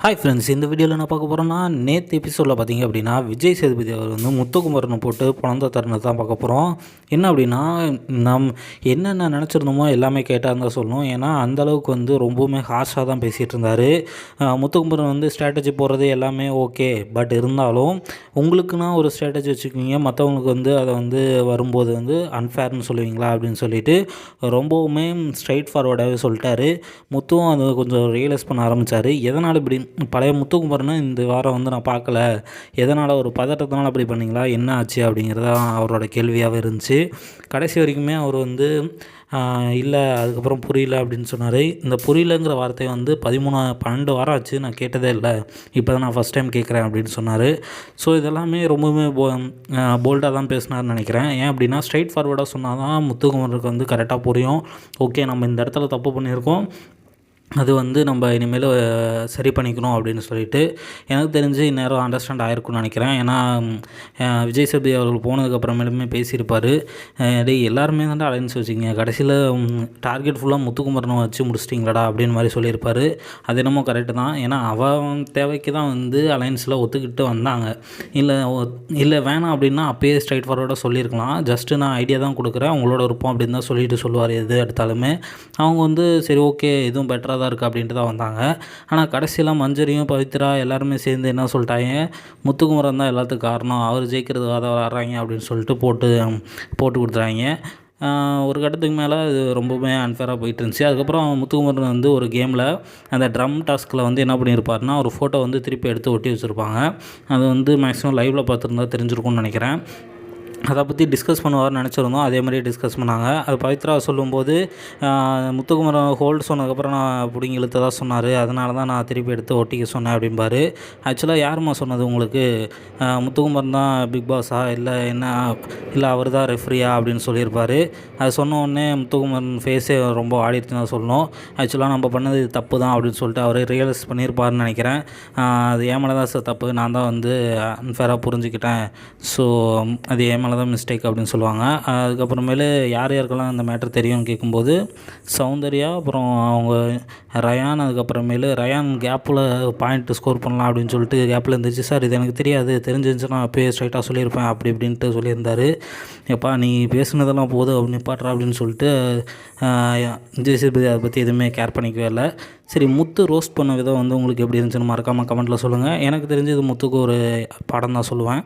Hi friends இந்த வீடியோவில் என்ன பார்க்க போகிறோன்னா நேற்று எபிசோடில் பார்த்தீங்க அப்படின்னா விஜய் சேதுபதி அவர் வந்து முத்துக்குமரனை போட்டு பிறந்த தருணத்தை தான் பார்க்க போகிறோம் என்ன அப்படின்னா நம் என்னென்ன நினச்சிருந்தோமோ எல்லாமே கேட்டால் தான் சொல்லணும். ஏன்னா அந்தளவுக்கு வந்து ரொம்பவுமே ஹார்ஷாக தான் பேசிகிட்டு இருந்தார். முத்துக்குமரன் வந்து ஸ்ட்ராட்டஜி போடுறது எல்லாமே ஓகே பட் இருந்தாலும் உங்களுக்குன்னா ஒரு ஸ்ட்ராட்டஜி வச்சுக்கோங்க மற்றவங்களுக்கு வந்து அதை வந்து வரும்போது வந்து அன்ஃபேர்னு சொல்லுவீங்களா அப்படின்னு சொல்லிட்டு ரொம்பவுமே ஸ்ட்ரைட் ஃபார்வர்டாகவே சொல்லிட்டாரு. முத்துவும் அதை கொஞ்சம் ரியலைஸ் பண்ண ஆரம்பித்தார் எதனால் இப்படி பழைய முத்துக்குமரனை இந்த வாரம் வந்து நான் பார்க்கல. எதனால் ஒரு பதட்டத்தினால அப்படி பண்ணீங்களா? என்ன ஆச்சு? அப்படிங்கிறது தான் அவரோட கேள்வியாகவே இருந்துச்சு. கடைசி வரைக்குமே அவர் வந்து இல்லை அதுக்கப்புறம் புரியல அப்படின்னு சொன்னார். இந்த புரியலங்கிற வார்த்தை வந்து பதிமூணு பன்னெண்டு வாரம் ஆச்சு. நான் கேட்டதே இல்லை. இப்போ தான் நான் ஃபஸ்ட் டைம் கேட்குறேன் அப்படின்னு சொன்னார். ஸோ இதெல்லாமே ரொம்பவுமே போ போல்டாக தான் பேசினார்னு நினைக்கிறேன். ஏன் அப்படின்னா ஸ்ட்ரைட் ஃபார்வர்டாக சொன்னால் தான் முத்துக்குமருக்கு வந்து கரெக்டாக புரியும். ஓகே நம்ம இந்த இடத்துல தப்பு பண்ணியிருக்கோம். அது வந்து நம்ம இனிமேல் சரி பண்ணிக்கணும் அப்படின்னு சொல்லிட்டு எனக்கு தெரிஞ்சு இந்நேரம் அண்டர்ஸ்டாண்ட் ஆகிருக்கும்னு நினைக்கிறேன். ஏன்னா விஜய் சேபி அவர்கள் போனதுக்கப்புறமேலுமே பேசியிருப்பார். டேய் எல்லாருமே தான் அலைன்ஸ் வச்சுக்கிங்க கடைசியில் டார்கெட் ஃபுல்லாக முத்துக்குமரனை வச்சு முடிச்சிட்டிங்களாடா அப்படின்னு மாதிரி சொல்லியிருப்பார். அது என்னமோ கரெக்டு தான். ஏன்னா அவன் தேவைக்கு தான் வந்து அலைன்ஸில் ஒத்துக்கிட்டு வந்தாங்க. இல்லை இல்லை வேணாம் அப்படின்னா அப்பயே ஸ்ட்ரைட் ஃபார்வர்டாக சொல்லியிருக்கலாம். ஜஸ்ட்டு நான் ஐடியா தான் கொடுக்குறேன். உங்களோட இருப்போம் அப்படின்னு தான் சொல்லிட்டு சொல்லுவார் எது எடுத்தாலுமே. அவங்க வந்து சரி ஓகே எதுவும் பெட்டராக தான் இருக்குது அப்படின்ட்டு தான் வந்தாங்க. ஆனால் கடைசியில் மஞ்சரியும் பவித்ரா எல்லாருமே சேர்ந்து என்ன சொல்லிட்டாங்க? முத்துக்குமரன் தான் எல்லாத்துக்கும் காரணம். அவர் ஜெயிக்கிறதுக்காக தான் வர்றாங்க அப்படின்னு சொல்லிட்டு போட்டு போட்டு கொடுத்துறாங்க ஒரு கட்டத்துக்கு மேலே இது ரொம்பவுமே அன்ஃபேராக போயிட்டு இருந்துச்சு. அதுக்கப்புறம் முத்துக்குமரன் வந்து ஒரு கேமில் அந்த ட்ரம் டாஸ்கில் வந்து என்ன பண்ணியிருப்பாருன்னா ஒரு ஃபோட்டோ வந்து திருப்பி எடுத்து ஒட்டி வச்சுருப்பாங்க. அது வந்து மேக்ஸிமம் லைவில் பார்த்துருந்தா தெரிஞ்சிருக்கும்னு நினைக்கிறேன். அதை பற்றி டிஸ்கஸ் பண்ணுவார்னு நினச்சிருந்தோம். அதே மாதிரியே டிஸ்கஸ் பண்ணாங்க. அது பவித்ரா சொல்லும்போது முத்துக்குமரன் ஹோல்டு சொன்னதுக்கப்புறம் நான் பிடிங்கி இழுத்ததாக சொன்னார். அதனால தான் நான் திருப்பி எடுத்து ஒட்டிக்க சொன்னேன் அப்படின்பாரு ஆக்சுவலாக யாருமா சொன்னது உங்களுக்கு? முத்துக்குமரன் தான் பிக் பாஸா இல்லை என்ன இல்லை அவர் தான் ரெஃப்ரியா அப்படின்னு சொல்லியிருப்பார். அது சொன்ன உடனே முத்துக்குமரன் ஃபேஸே ரொம்ப ஆடிடுச்சுன்னு தான் சொல்லணும். ஆக்சுவலாக நம்ம பண்ணது தப்பு தான் அப்படின்னு சொல்லிட்டு அவர் ரியலைஸ் பண்ணியிருப்பாருன்னு நினைக்கிறேன். அது ஏமலை தான் சார் தப்பு. நான் தான் வந்து அன்ஃபேராக புரிஞ்சுக்கிட்டேன். ஸோ அது மேலே தான் மிஸ்டேக் அப்படின்னு சொல்லுவாங்க. அதுக்கப்புறமேலு யார் யாருக்கெல்லாம் அந்த மேட்ரு தெரியும்னு கேட்கும்போது சௌந்தர்யா அப்புறம் அவங்க ரயான் அதுக்கப்புறமேலு ரயான் கேப்பில் பாயிண்ட் ஸ்கோர் பண்ணலாம் அப்படின்னு சொல்லிட்டு கேப்பில் இருந்துச்சு. சார் இது எனக்கு தெரியாது. தெரிஞ்சிருந்துச்சுன்னா அப்போயே ஸ்ட்ரைட்டாக சொல்லியிருப்பேன். அப்படி இப்படின்ட்டு சொல்லியிருந்தார். எப்பா நீ பேசுனதெல்லாம் போதும். அப்படி நிப்பாட்றா அப்படின்னு சொல்லிட்டு விஜய் சேதுபதி அதை பற்றி எதுவுமே கேர் பண்ணிக்கவே இல்லை. சரி முத்து ரோஸ்ட் பண்ண விதம் வந்து உங்களுக்கு எப்படி இருந்துச்சுன்னு மறக்காமல் கமெண்ட்டில் சொல்லுங்கள் எனக்கு தெரிஞ்சு இது முத்துக்கு ஒரு படம் தான் சொல்லுவேன்.